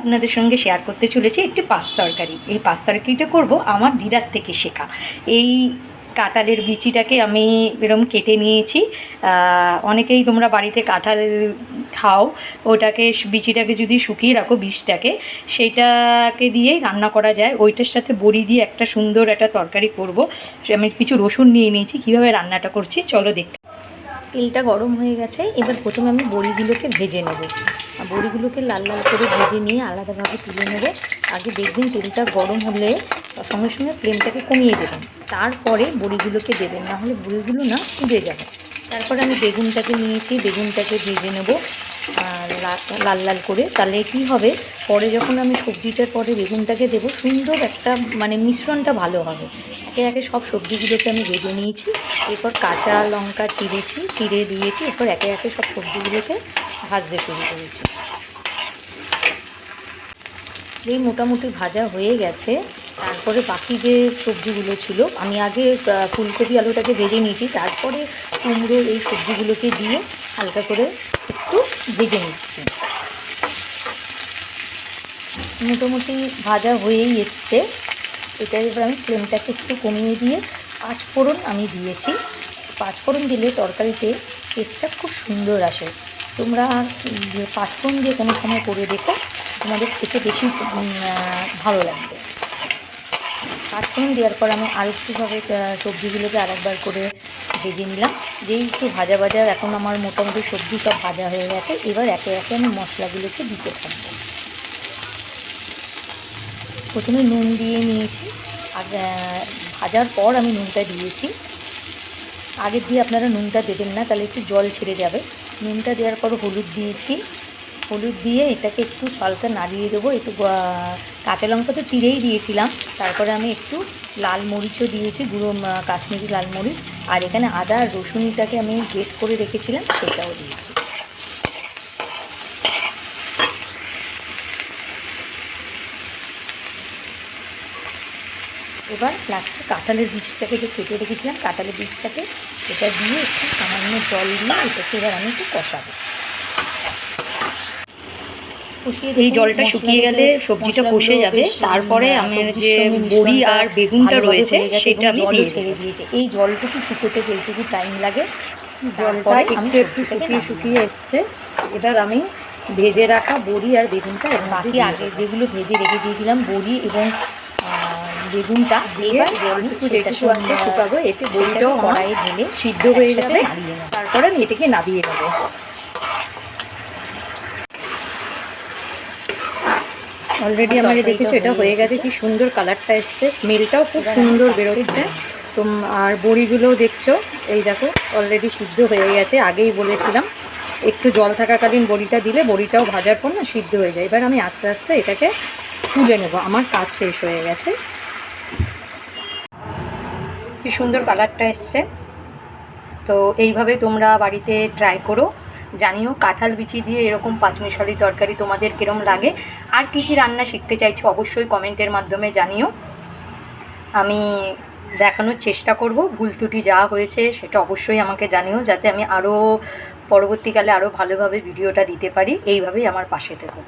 আপনাদের সঙ্গে শেয়ার করতে চলেছি একটি পাঁচ তরকারি। এই পাঁচ তরকারিটা করব আমার দিদার থেকে শেখা। এই কাঁঠালের বিচিটাকে আমি এরকম কেটে নিয়েছি। অনেকেই তোমরা বাড়িতে কাঁঠাল খাও, ওটাকে বিচিটাকে যদি শুকিয়ে রাখো বীজটাকে সেইটাকে দিয়েই রান্না করা যায়। ওইটার সাথে বড়ি দিয়ে একটা সুন্দর একটা তরকারি করব। আমি কিছু রসুন নিয়ে নিয়েছি, কীভাবে রান্নাটা করছি, চলো দেখতে তেলটা গরম হয়ে গেছে, এবার প্রথমে আমি বড়িগুলোকে ভেজে নেব। বড়িগুলোকে লাল লাল করে ভেজে নিয়ে আলাদাভাবে তুলে নেব। আগে দেখবেন তেলটা গরম হলে সঙ্গে সঙ্গে ফ্লেমটাকে কমিয়ে দেবেন। তারপরে বড়িগুলোকে দেবেন, না হলে বড়িগুলো না পুড়ে যাবে। তারপরে আমি বেগুনটাকে নিয়েছি, বেগুনটাকে ভেজে নেব। লাল লাল করে। তাহলে কি হবে? পরে যখন আমি সবজিটার পরে বেগুনটাকে দেবো, সুন্দর একটা মানে মিশ্রণটা ভালো হবে। একে একে সব সবজিগুলোকে আমি ভেজে নিয়েছি, এরপর কাঁচা লঙ্কা চিড়েছি চিড়ে দিয়েছি, এরপর একে একে সব সবজিগুলোকে ভাজতে শুরু করেছি। এই মোটামুটি ভাজা হয়ে গেছে, তারপরে বাকি যে সবজিগুলো ছিল, আমি আগে ফুলকপি আলুটাকে ভেজে নিয়েছি, তারপরে কুমড়ো এই সবজিগুলোকে দিয়ে হালকা করে একটু ভেজে নিচ্ছি। মোটামুটি ভাজা হয়েই এসছে। এটা এবার আমি ফ্লেমটাকে একটু কমিয়ে দিয়ে পাঁচ ফোড়ন আমি দিয়েছি। পাঁচ ফোড়ন দিলে তরকারিতে টেস্টটা খুব সুন্দর আসে। তোমরা পাঁচ ফোড়ন দিয়ে কোনো সময় করে দেখো, তোমাদের খেতে বেশি ভালো লাগবে। পাঁচফোড়ন দেওয়ার পর আমি আর একটুভাবে সবজিগুলোকে আরেকবার করে ভেজে নিলাম। যেই একটু ভাজা ভাজা, এখন আমার মোটামুটি সবজি সব ভাজা হয়ে গেছে, এবার একে একে আমি মশলাগুলোকে দিতে থাকব। প্রথমে নুন দিয়ে নিয়েছি আর ভাজার পর আমি নুনটা দিয়েছি। আগের দিয়ে আপনারা নুনটা দেবেন না, তাহলে একটু জল ছেড়ে যাবে। নুনটা দেওয়ার পর হলুদ দিয়েছি। হলুদ দিয়ে এটাকে একটু হালকা নাড়িয়ে দেবো। একটু কাঁচা লঙ্কা তো চিড়েই দিয়েছিলাম। তারপরে আমি একটু লাল মরিচও দিয়েছি, গুঁড়ো কাশ্মীরি লাল মরিচ। আর এখানে আদা রসুনটাকে আমি গ্রেট করে রেখেছিলাম, সেটাও দিয়েছি। এবার লাস্টে কাঁঠালের বীজটাকে যে কেটে রেখেছিলাম কাঁঠালের বীজটাকে এটা দিয়ে একটু সামান্য জল দিয়ে এটাকে এবার আমি একটু কষাবো। এই জলটা শুকিয়ে গেলে সবজিটা কষে যাবে। তারপরে উম, আমি সবজির যে বড়ি আর বেগুনটা রয়েছে, সেটা আমি দিয়ে ছেড়ে। দিয়েছে। এই জলটুকু শুকোতে যেটুকু টাইম লাগে জলটা একটু একটু শুকিয়ে শুকিয়ে এসছে। এবার আমি ভেজে রাখা বড়ি আর বেগুনটা বাকি আগে যেগুলো ভেজে রেখে দিয়েছিলাম বড়ি এবং বেগুনটা এবার শুকাবো এতে বড়িটাও কড়াইয়ে ঢেলে সিদ্ধ হয়ে যাবে। তারপরে আমি এটাকে নাবিয়ে নেব। অলরেডি আমার দেখেছ এটা হয়ে গেছে কি সুন্দর কালারটা এসছে। মেলটাও খুব সুন্দর বেরোচ্ছে। তো আর বড়িগুলোও দেখছ এই দেখো অলরেডি সিদ্ধ হয়ে গেছে আগেই বলেছিলাম। একটু জল থাকাকালীন বড়িটা দিলে বড়িটাও ভাজার পর না সিদ্ধ হয়ে যায়। এবার আমি আস্তে আস্তে এটাকে তুলে নেব। আমার কাজ শেষ হয়ে গেছে। কি সুন্দর কালারটা এসছে। তো এইভাবে তোমরা বাড়িতে ট্রাই করো। জানিও কাঁঠাল বিচি দিয়ে এরকম পাঁচমিশালি তরকারি তোমাদের কিরম লাগে। আর কী কী রান্না শিখতে চাইছো অবশ্যই কমেন্টের মাধ্যমে জানিও। আমি দেখানোর চেষ্টা করব, ভুল ত্রুটি যা হয়েছে সেটা অবশ্যই আমাকে জানিও যাতে আমি আরও পরবর্তীকালে আরও ভালোভাবে ভিডিওটা দিতে পারি। এইভাবেই আমার পাশে থেকো।